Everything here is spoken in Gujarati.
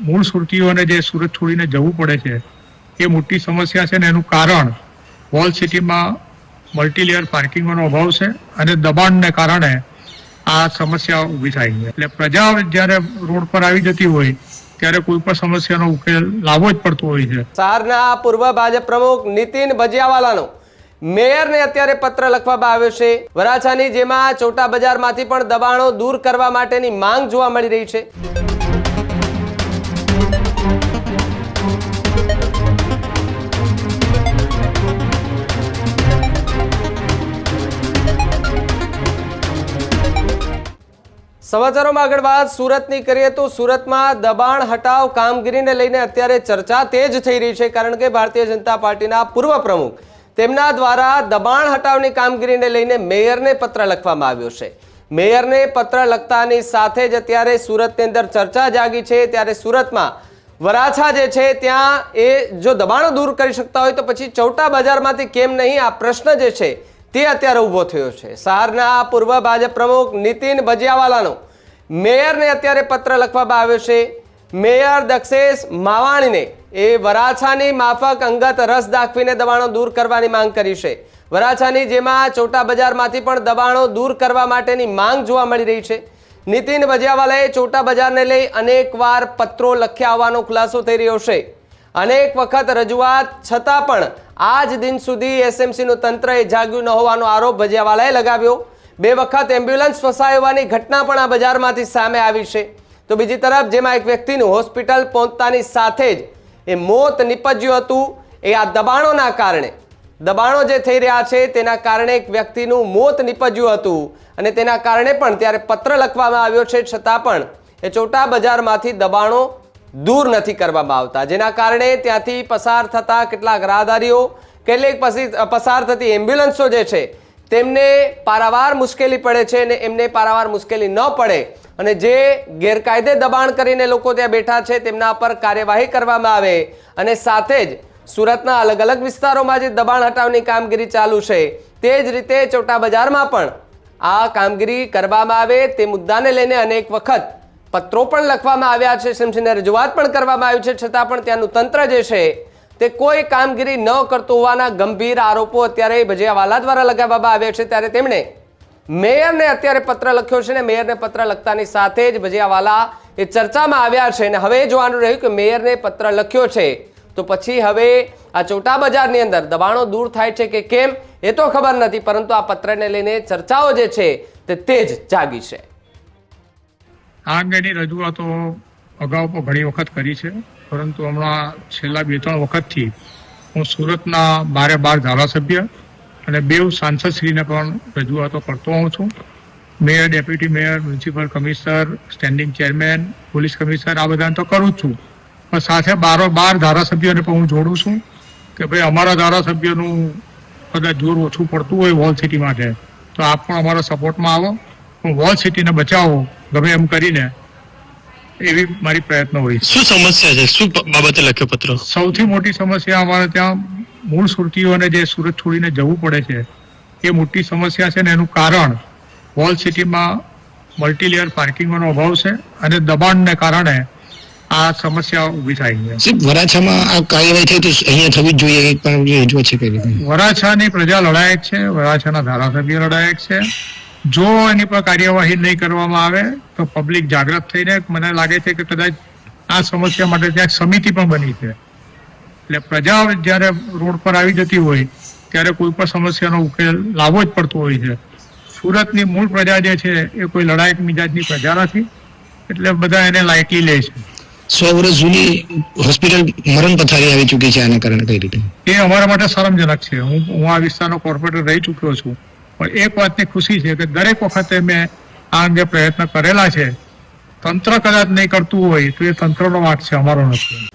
મૂળ સુરતીઓને જે સુરત છોડીને જવું પડે છે, એ મોટી સમસ્યા છે ને એનું કારણ વોલ સિટીમાં મલ્ટીલેયર પાર્કિંગોનો અભાવ છે અને દબાણને કારણે આ સમસ્યા ઊભી થાય છે. એટલે પ્રજા જ્યારે રોડ પર આવી જતી હોય, ત્યારે કોઈ પણ સમસ્યાનો ઉકેલ લાવવો જ પડતો હોય છે. સારના પૂર્વ ભાજપ પ્રમુખ નીતિન ભજિયાવાલાનો મેયરને અત્યારે પત્ર લખવામાં આવ્યો છે. વરાછાની જેમાં ચોટા બજારમાંથી પણ દબાણો દૂર કરવા માટેની માંગ જોવા મળી રહી છે. સમાચારોમાં આગળ વાત, સુરતની કરીએ તો સુરતમાં દબાણ હટાવ કામગીરીને લઈને અત્યારે ચર્ચા તેજ થઈ રહી છે, કારણ કે ભારતીય જનતા પાર્ટીના પૂર્વ પ્રમુખ તેમના દ્વારા દબાણ હટાવની કામગીરીને લઈને મેયરને પત્ર લખવામાં આવ્યો છે. મેયરને પત્ર લખતાની સાથે જ અત્યારે સુરતની અંદર ચર્ચા જાગી છે, ત્યારે સુરતમાં વરાછા જે છે, ત્યાં એ જો દબાણો દૂર કરી શકતા હોય તો પછી ચૌટા બજારમાંથી કેમ નહીં, આ પ્રશ્ન જે છે તે અત્યારે ઊભો થયો છે. સહારના પૂર્વ ભાજપ પ્રમુખ નીતિન ભજીયાવાલાનો મેયરને અત્યારે પત્ર લખવામાં આવ્યો છે. મેયર દક્ષેશ માવાણીને એ વરાછાની માફક અંગત રસ દાખવીને દબાણો દૂર કરવાની માંગ કરી છે. વરાછાની જેમાં ચોટા બજારમાંથી પણ દબાણો દૂર કરવા માટેની માંગ જોવા મળી રહી છે. નીતિન ભજીયાવાલાએ ચોટા બજારને લઈ અનેકવાર પત્રો લખ્યા હોવાનો ખુલાસો થઈ રહ્યો છે. અનેક વખત રજૂઆત છતાં પણ આજ દિન સુધી એસએમસીનું તંત્ર એ જાગ્યું ન હોવાનો આરોપ ભજીયાવાલાએ લગાવ્યો. બે વખત એમ્બ્યુલન્સ ફસાયવાની ઘટના પણ આ બજારમાંથી સામે આવી છે. તો બીજી તરફ જેમાં એક વ્યક્તિનું હોસ્પિટલ પહોંચતાની સાથે જ એ મોત નિપજ્યું હતું. એ આ દબાણોના કારણે, દબાણો જે થઈ રહ્યા છે તેના કારણે એક વ્યક્તિનું મોત નિપજ્યું હતું અને તેના કારણે પણ ત્યારે પત્ર લખવામાં આવ્યો છે. છતાં પણ એ ચોટા બજારમાંથી દબાણો દૂર નથી કરવામાં આવતા. જેના કારણે ત્યાંથી પસાર થતા કેટલાક રાહદારીઓ, કેટલીક પસાર થતી એમ્બ્યુલન્સો જે છે તેમને પારાવાર મુશ્કેલી પડે છે અને એમને પારાવાર મુશ્કેલી ન પડે. અને જે ગેરકાયદે દબાણ કરીને લોકો ત્યાં બેઠા છે, તેમના પર કાર્યવાહી કરવામાં આવે. અને સાથે જ સુરતના અલગ અલગ વિસ્તારોમાં જે દબાણ હટાવની કામગીરી ચાલુ છે, તે જ રીતે ચોટા બજારમાં પણ આ કામગીરી કરવામાં આવે. તે મુદ્દાને લઈને અનેક વખત પત્રો પણ લખવામાં આવ્યા છે એસએમસીને રજૂઆત પણ કરવામાં આવી છે. છતાં પણ ત્યાંનું તંત્ર જે છે તે કોઈ કામગીરી ન કરતું હોવાના ગંભીર આરોપો અત્યારે ભજીયાવાલા દ્વારા લગાવવામાં આવ્યા છે. ત્યારે તેમણે મેયરને અત્યારે પત્ર લખ્યો છે ને મેયરને પત્ર લખતાની સાથે જ ભજીયાવાલા એ ચર્ચામાં આવ્યા છે. અને હવે જોવાનું રહ્યું કે મેયરને પત્ર લખ્યો છે. તો પછી હવે આ ચોટા બજારની અંદર દબાણો દૂર થાય છે કે કેમ એ તો ખબર નથી, પરંતુ આ પત્રને લઈને ચર્ચાઓ જે છે તે તેજ જાગી છે. આ અંગેની રજૂઆતો અગાઉ ઘણી વખત કરી છે. પરંતુ હમણાં છેલ્લા બે, ત્રણ વખતથી હું સુરતના બારે બાર ધારાસભ્ય અને બેવ સાંસદશ્રીને પણ રજૂઆતો કરતો હોઉં છું. Mayor, deputy mayor, municipal commissioner, standing chairman, police commissioner, આ બધાને તો કરું જ છું. પણ સાથે બારો બાર ધારાસભ્યોને પણ હું જોડું છું કે ભાઈ અમારા ધારાસભ્યનું કદાચ જોર ઓછું પડતું હોય વોલ સિટી માટે, તો આપ પણ અમારા સપોર્ટમાં આવો. પણ વોલ સિટીને બચાવો, ગમે એમ કરીને એવી મારી પ્રયત્ન હોય શું સમસ્યા છે? શું બાબતે લખ્યો પત્ર? સૌથી મોટી સમસ્યા અમારે ત્યાં મૂળ સુરતીઓને જે સુરત છોડીને જવું પડે છે એ મોટી સમસ્યા છે ને એનું કારણ વોલ સિટીમાં મલ્ટીલેયર પાર્કિંગનો અભાવ છે અને દબાણને કારણે આ સમસ્યા ઊભી થાય છે. વરાછામાં આ કાર્યવાહી થઈ તો અહીંયા થવી જોઈએ પણ રજૂઆત છે કઈ રીતે વરાછાની પ્રજા લડાયક છે વરાછાના ધારાસભ્ય લડાયક છે. જો એની પર કાર્યવાહી નહીં કરવામાં આવે પબ્લિક જાગૃત થઈને મને લાગે છે કે કદાચ આ સમસ્યા માટે ત્યાં સમિતિ પણ બની છે. એટલે પ્રજા જ્યારે રોડ પર આવી જતી હોય ત્યારે કોઈ પણ સમસ્યાનો ઉકેલ લાવવો જ પડતો હોય છે. સુરતની મૂળ પ્રજા જે છે એ કોઈ લડાયક મિજાજની પ્રજા નથી. એટલે બધા એને લાઇટલી લે છે. સો વર્ષ જૂની હોસ્પિટલ મરણ પથારી આવી ચૂકી છે આના કારણે કઈ રીતે? એ અમારા માટે શરમજનક છે. હું હું આ વિસ્તારનો કોર્પોરેટર રહી ચૂક્યો છું. પણ એક વાતની ખુશી છે કે દરેક વખતે મેં આ અંગે પ્રયત્ન કરેલા છે. તંત્ર કદાચ નહીં કરતું હોય તો એ તંત્રનો વાંક છે, અમારો નથી.